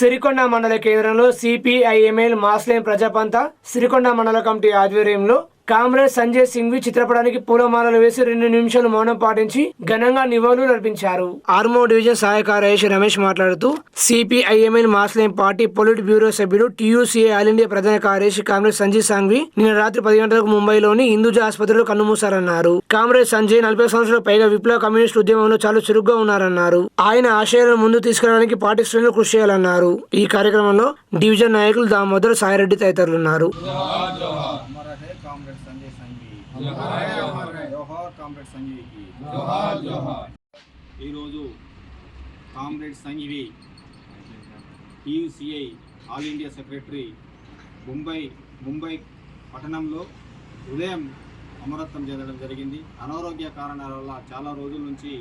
సిరికొండ మండల కేంద్రంలో సిపిఐఎంఎల్ మాస్లేం ప్రజాపంత సిరికొండ మండల కమిటీ ఆధ్వర్యంలో కామ్రేడ్ సంజయ్ సింఘ్వి చిత్రపటానికి పూలమాలలు వేసి రెండు నిమిషాలు మౌనం పాటించి ఘనంగా నివాళులు అర్పించారు. ఆర్మో డివిజన్ సహాయ కార్యదర్శి రమేష్ మాట్లాడుతూ సిపిఐఎంఎల్ మాస్లేం పార్టీ పొలిట్ బ్యూరో సభ్యుడు టీయూసీఏ ఆల్ ఇండియా ప్రధాన కార్యదర్శి కామ్రేడ్ సంజయ్ సాంఘ్వి నిన్న రాత్రి పది గంటలకు ముంబైలోని హిందూజా ఆసుపత్రిలో కన్నుమూశారన్నారు. కామ్రేడ్ సంజయ్ నలభై సంవత్సరాల పైగా విప్లవ కమ్యూనిస్ట్ ఉద్యమంలో చాలా చురుగ్గా ఉన్నారన్నారు. ఆయన ఆశయాలను ముందు తీసుకురావడానికి పార్టీ శ్రేణులు కృషి చేయాలన్నారు. ఈ కార్యక్రమంలో డివిజన్ నాయకులు దామోదర్ సాయిరెడ్డి తదితరులు కామ్రేడ్ సంజయ్ సంఘీ. జోహార్ కామ్రేడ్ సంఘీకి. ఈరోజు comrade Sanjeevi TUCI all India secretary Mumbai Mumbai పట్టణంలో ఉదయం అమరత్వం చెందడం జరిగింది. అనారోగ్య కారణాల వల్ల చాలా రోజుల నుంచి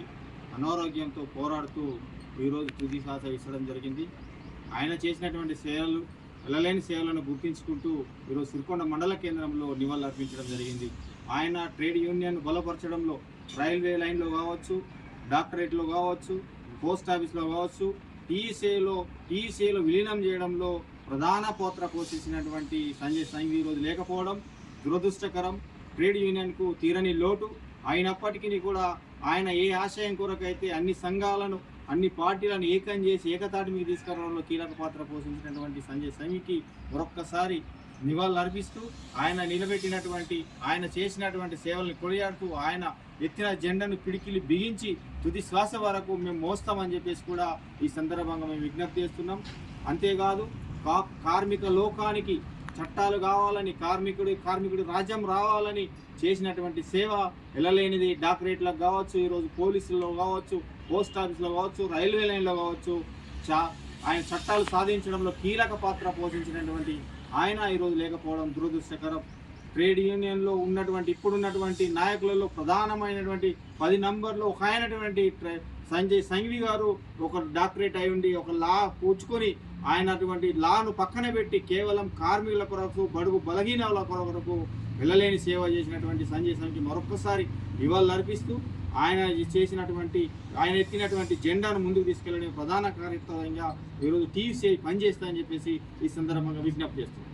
అనారోగ్యంతో పోరాడుతూ ఈరోజు తుది శ్వాస ఇచ్చడం జరిగింది. ఆయన చేసినటువంటి సేవలు వెళ్ళలేని సేవలను గుర్తించుకుంటూ ఈరోజు సిరికొండ మండల కేంద్రంలో నివాళులు అర్పించడం జరిగింది. ఆయన ట్రేడ్ యూనియన్ బలపరచడంలో రైల్వే లైన్లో కావచ్చు డాక్టరేట్లో కావచ్చు పోస్ట్ ఆఫీస్లో కావచ్చు టీఈసీలో టీఈసీలో విలీనం చేయడంలో ప్రధాన పాత్ర పోషించినటువంటి సంజయ్ సంఘ్ ఈరోజు లేకపోవడం దురదృష్టకరం. ట్రేడ్ యూనియన్కు తీరని లోటు. అయినప్పటికీ కూడా ఆయన ఏ ఆశయం కొరకైతే అన్ని సంఘాలను అన్ని పార్టీలను ఏకం చేసి ఏకతాటి మీద తీసుకురావడంలో కీలక పాత్ర పోషించినటువంటి సంజయ్ సమికి మరొక్కసారి నివాళులు అర్పిస్తూ ఆయన నిలబెట్టినటువంటి ఆయన చేసినటువంటి సేవల్ని కొనియాడుతూ ఆయన ఎత్తిన జెండను పిడికిలి బిగించి తుది శ్వాస వరకు మేము మోస్తామని చెప్పేసి కూడా ఈ సందర్భంగా మేము విజ్ఞప్తి చేస్తున్నాం. అంతేకాదు కార్మిక లోకానికి చట్టాలు కావాలని కార్మికుడు కార్మికుడు రాజ్యం రావాలని చేసినటువంటి సేవ ఎలలేనిది డాక్టరేట్లకు కావచ్చు ఈరోజు పోలీసుల్లో కావచ్చు పోస్ట్ ఆఫీస్లో కావచ్చు రైల్వే లైన్లో కావచ్చు చా ఆయన చట్టాలు సాధించడంలో కీలక పాత్ర పోషించినటువంటి ఆయన ఈరోజు లేకపోవడం దురదృష్టకరం. ట్రేడ్ యూనియన్లో ఉన్నటువంటి ఇప్పుడున్నటువంటి నాయకులలో ప్రధానమైనటువంటి పది నంబర్లో ఒక అయినటువంటి సంజయ్ సంఘవి గారు ఒక డాక్టరేట్ అయి ఉండి ఒక లా పూచుకొని ఆయన అటువంటి లాను పక్కన పెట్టి కేవలం కార్మికుల కొరకు బడుగు బలహీనల కొరకు వెళ్ళలేని సేవ చేసినటువంటి సంజయ్ సంఘి మరొక్కసారి నివాళులు అర్పిస్తూ ఆయన చేసినటువంటి ఆయన ఎత్తినటువంటి జెండాను ముందుకు తీసుకెళ్ళడం ప్రధాన కార్యక్రమంగా ఈరోజు టీసీఐ పనిచేస్తా అని చెప్పేసి ఈ సందర్భంగా విజ్ఞప్తి చేస్తున్నాను